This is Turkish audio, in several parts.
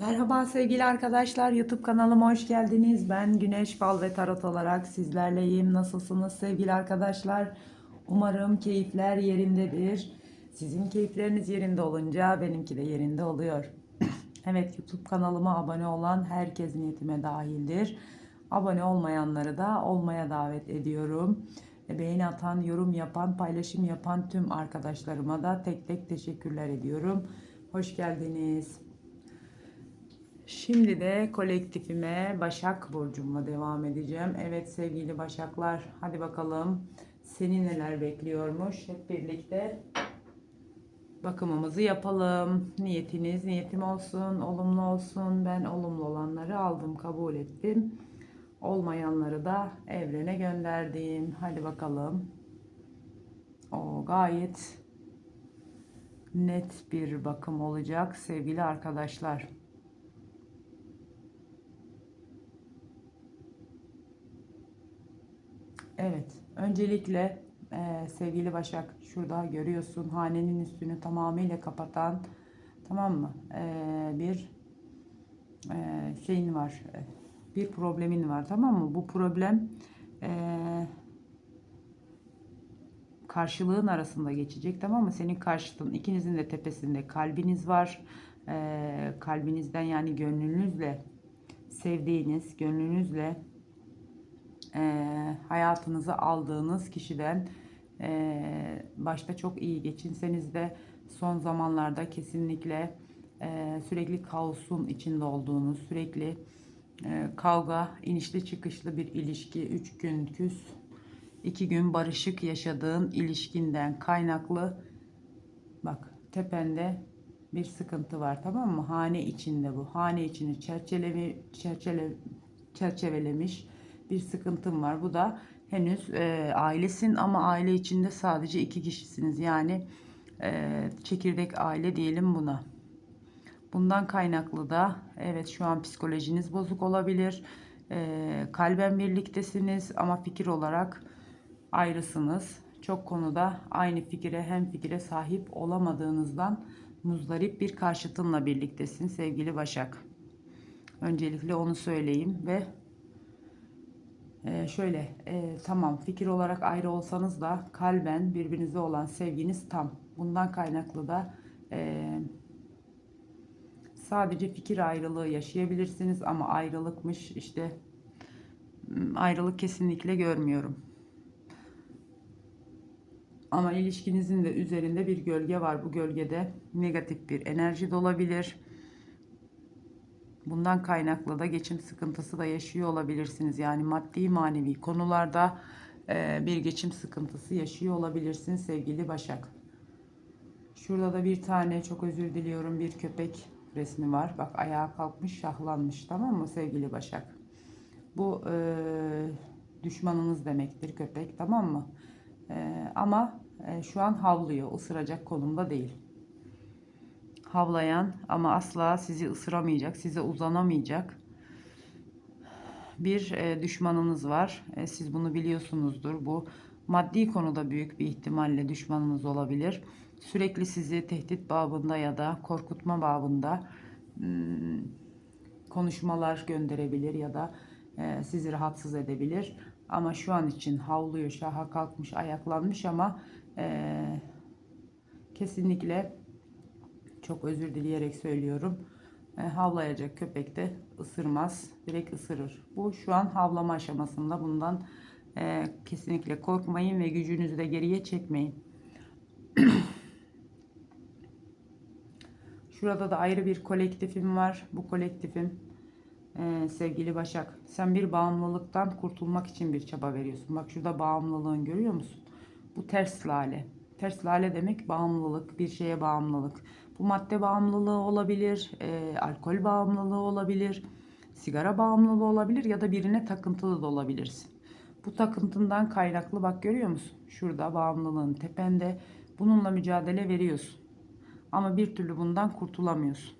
Merhaba sevgili arkadaşlar YouTube kanalıma hoş geldiniz. Ben Güneş Fal ve Tarot olarak sizlerleyim. Nasılsınız sevgili arkadaşlar? Umarım keyifler yerindedir. Sizin keyifleriniz yerinde olunca benimki de yerinde oluyor. evet YouTube kanalıma abone olan herkes niyetime dahildir. Abone olmayanları da olmaya davet ediyorum. Beğeni atan, yorum yapan, paylaşım yapan tüm arkadaşlarıma da tek tek teşekkürler ediyorum. Hoş geldiniz. Şimdi de kolektifime Başak Burcu'mla devam edeceğim. Evet sevgili Başaklar hadi bakalım seni neler bekliyormuş. Hep birlikte bakımımızı yapalım. Niyetiniz niyetim olsun, olumlu olsun. Ben olumlu olanları aldım, kabul ettim. Olmayanları da evrene gönderdim. Hadi bakalım. O gayet net bir bakım olacak sevgili arkadaşlar. Evet, öncelikle e, sevgili Başak şurada görüyorsun hanenin üstünü tamamıyla kapatan tamam mı? E, bir e, şeyin var, e, bir problemin var tamam mı? Bu problem e, karşılığın arasında geçecek tamam mı? Senin karşıtın ikinizin de tepesinde kalbiniz var. E, kalbinizden yani gönlünüzle sevdiğiniz, gönlünüzle e, hayatınıza aldığınız kişiden e, başta çok iyi geçinseniz de son zamanlarda kesinlikle e, sürekli kaosun içinde olduğunuz, sürekli e, kavga, inişli çıkışlı bir ilişki, üç gün küs, iki gün barışık yaşadığın ilişkinden kaynaklı bak tepende bir sıkıntı var tamam mı? Hane içinde bu. Hane içini çerçeve, çerçeve, çerçevelemiş bir sıkıntım var. Bu da henüz e, ailesin ama aile içinde sadece iki kişisiniz. Yani e, çekirdek aile diyelim buna. Bundan kaynaklı da evet şu an psikolojiniz bozuk olabilir. E, kalben birliktesiniz ama fikir olarak ayrısınız. Çok konuda aynı fikire hem fikire sahip olamadığınızdan muzdarip bir karşıtınla birliktesin sevgili Başak. Öncelikle onu söyleyeyim ve ee, şöyle e, tamam fikir olarak ayrı olsanız da kalben birbirinize olan sevginiz tam. Bundan kaynaklı da e, sadece fikir ayrılığı yaşayabilirsiniz ama ayrılıkmış işte ayrılık kesinlikle görmüyorum. Ama ilişkinizin de üzerinde bir gölge var. Bu gölgede negatif bir enerji de olabilir Bundan kaynaklı da geçim sıkıntısı da yaşıyor olabilirsiniz. Yani maddi manevi konularda e, bir geçim sıkıntısı yaşıyor olabilirsiniz sevgili Başak. Şurada da bir tane çok özür diliyorum bir köpek resmi var. Bak ayağa kalkmış şahlanmış tamam mı sevgili Başak. Bu e, düşmanınız demektir köpek tamam mı? E, ama e, şu an havlıyor ısıracak konumda değil havlayan ama asla sizi ısıramayacak, size uzanamayacak bir e, düşmanınız var. E, siz bunu biliyorsunuzdur. Bu maddi konuda büyük bir ihtimalle düşmanınız olabilir. Sürekli sizi tehdit babında ya da korkutma babında hmm, konuşmalar gönderebilir ya da e, sizi rahatsız edebilir. Ama şu an için havluyor, şaha kalkmış, ayaklanmış ama e, kesinlikle çok özür dileyerek söylüyorum. E, havlayacak köpek de ısırmaz. Direkt ısırır. Bu şu an havlama aşamasında. Bundan e, kesinlikle korkmayın ve gücünüzü de geriye çekmeyin. Şurada da ayrı bir kolektifim var. Bu kolektifim e, sevgili Başak. Sen bir bağımlılıktan kurtulmak için bir çaba veriyorsun. Bak şurada bağımlılığın görüyor musun? Bu ters lale. Ters lale demek bağımlılık, bir şeye bağımlılık. Bu madde bağımlılığı olabilir, e, alkol bağımlılığı olabilir, sigara bağımlılığı olabilir ya da birine takıntılı da olabilirsin. Bu takıntından kaynaklı bak görüyor musun? Şurada bağımlılığın tepende bununla mücadele veriyorsun. Ama bir türlü bundan kurtulamıyorsun.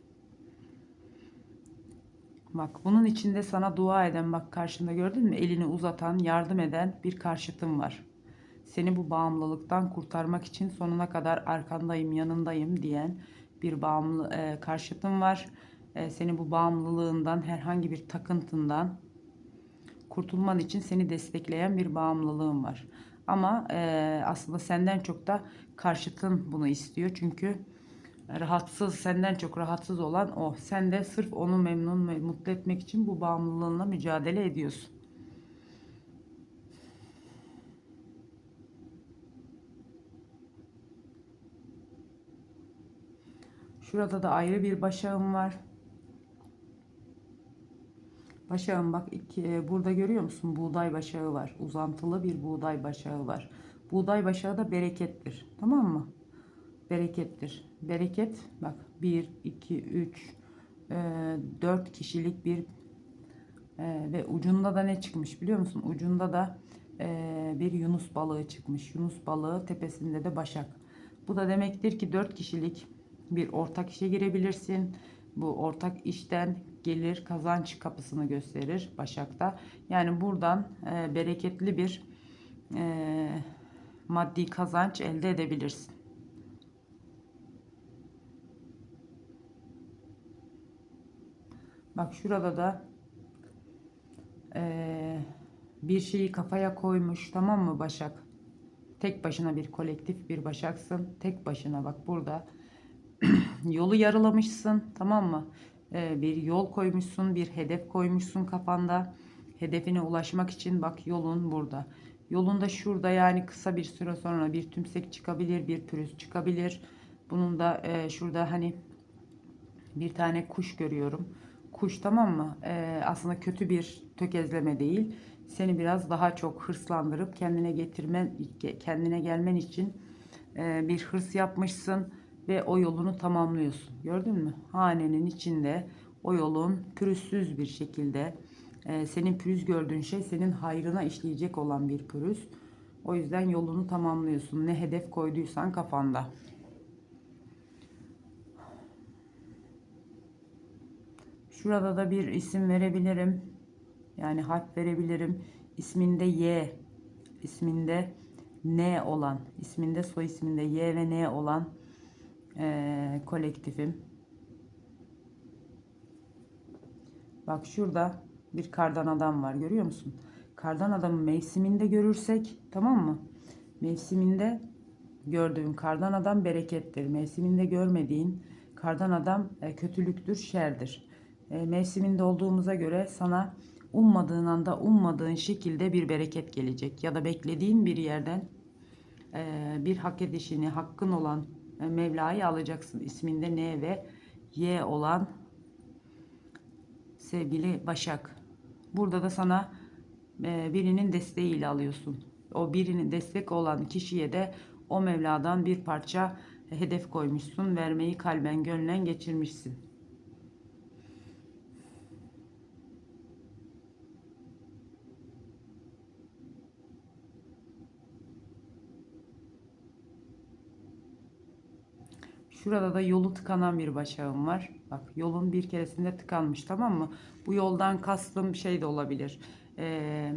Bak bunun içinde sana dua eden bak karşında gördün mü? Elini uzatan, yardım eden bir karşıtın var. Seni bu bağımlılıktan kurtarmak için sonuna kadar arkandayım, yanındayım diyen bir bağımlı e, karşıtım var. e, seni bu bağımlılığından, herhangi bir takıntından kurtulman için seni destekleyen bir bağımlılığın var. Ama e, aslında senden çok da karşıtın bunu istiyor. Çünkü rahatsız, senden çok rahatsız olan o. Sen de sırf onu memnun ve mutlu etmek için bu bağımlılığınla mücadele ediyorsun. Şurada da ayrı bir başağım var. Başağım bak iki, e, burada görüyor musun? Buğday başağı var. Uzantılı bir buğday başağı var. Buğday başağı da berekettir. Tamam mı? Berekettir. Bereket bak 1, 2, 3, 4 kişilik bir e, ve ucunda da ne çıkmış biliyor musun? Ucunda da e, bir yunus balığı çıkmış. Yunus balığı tepesinde de başak. Bu da demektir ki 4 kişilik bir ortak işe girebilirsin. Bu ortak işten gelir kazanç kapısını gösterir Başak'ta. Yani buradan e, bereketli bir e, maddi kazanç elde edebilirsin. Bak şurada da e, bir şeyi kafaya koymuş tamam mı Başak? Tek başına bir kolektif bir Başaksın. Tek başına bak burada yolu yarılamışsın tamam mı? Ee, bir yol koymuşsun, bir hedef koymuşsun kafanda. Hedefine ulaşmak için bak yolun burada. Yolun da şurada yani kısa bir süre sonra bir tümsek çıkabilir, bir pürüz çıkabilir. Bunun da e, şurada hani bir tane kuş görüyorum. Kuş tamam mı? E, aslında kötü bir tökezleme değil. Seni biraz daha çok hırslandırıp kendine getirmen, kendine gelmen için e, bir hırs yapmışsın ve o yolunu tamamlıyorsun. Gördün mü? Hanenin içinde o yolun pürüzsüz bir şekilde e, senin pürüz gördüğün şey senin hayrına işleyecek olan bir pürüz. O yüzden yolunu tamamlıyorsun. Ne hedef koyduysan kafanda. Şurada da bir isim verebilirim. Yani harf verebilirim. İsminde Y, isminde N olan, isminde soy isminde Y ve N olan e, kolektifim. Bak şurada bir kardan adam var görüyor musun? Kardan adamı mevsiminde görürsek tamam mı? Mevsiminde gördüğün kardan adam berekettir. Mevsiminde görmediğin kardan adam e, kötülüktür, şerdir. E, mevsiminde olduğumuza göre sana ummadığın anda ummadığın şekilde bir bereket gelecek. Ya da beklediğin bir yerden e, bir hak edişini, hakkın olan Mevla'yı alacaksın. İsminde N ve Y olan sevgili Başak. Burada da sana e, birinin desteğiyle alıyorsun. O birinin destek olan kişiye de o Mevla'dan bir parça hedef koymuşsun. Vermeyi kalben gönlen geçirmişsin. Şurada da yolu tıkanan bir başağım var. Bak yolun bir keresinde tıkanmış tamam mı? Bu yoldan kastım şey de olabilir. Ee,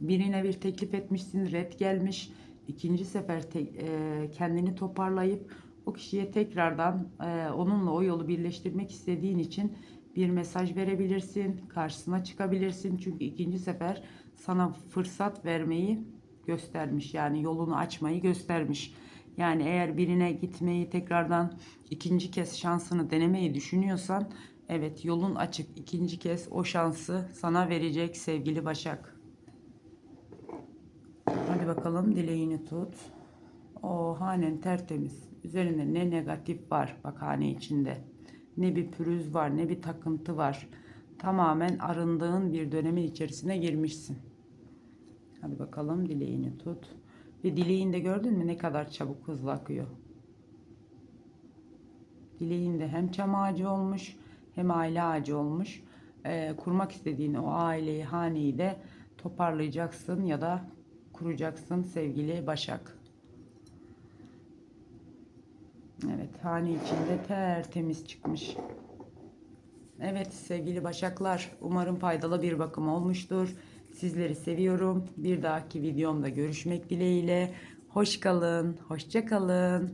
birine bir teklif etmişsin red gelmiş. İkinci sefer te, e, kendini toparlayıp o kişiye tekrardan e, onunla o yolu birleştirmek istediğin için bir mesaj verebilirsin. Karşısına çıkabilirsin. Çünkü ikinci sefer sana fırsat vermeyi göstermiş. Yani yolunu açmayı göstermiş. Yani eğer birine gitmeyi tekrardan ikinci kez şansını denemeyi düşünüyorsan evet yolun açık. ikinci kez o şansı sana verecek sevgili Başak. Hadi bakalım dileğini tut. O hanen tertemiz. Üzerinde ne negatif var bak hane içinde. Ne bir pürüz var ne bir takıntı var. Tamamen arındığın bir dönemin içerisine girmişsin. Hadi bakalım dileğini tut. Ve dileğinde gördün mü ne kadar çabuk hızlı akıyor. Dileğinde hem çam ağacı olmuş hem aile ağacı olmuş. Ee, kurmak istediğin o aileyi, haneyi de toparlayacaksın ya da kuracaksın sevgili Başak. Evet hane içinde tertemiz çıkmış. Evet sevgili Başaklar umarım faydalı bir bakım olmuştur. Sizleri seviyorum. Bir dahaki videomda görüşmek dileğiyle. Hoş kalın, hoşça kalın.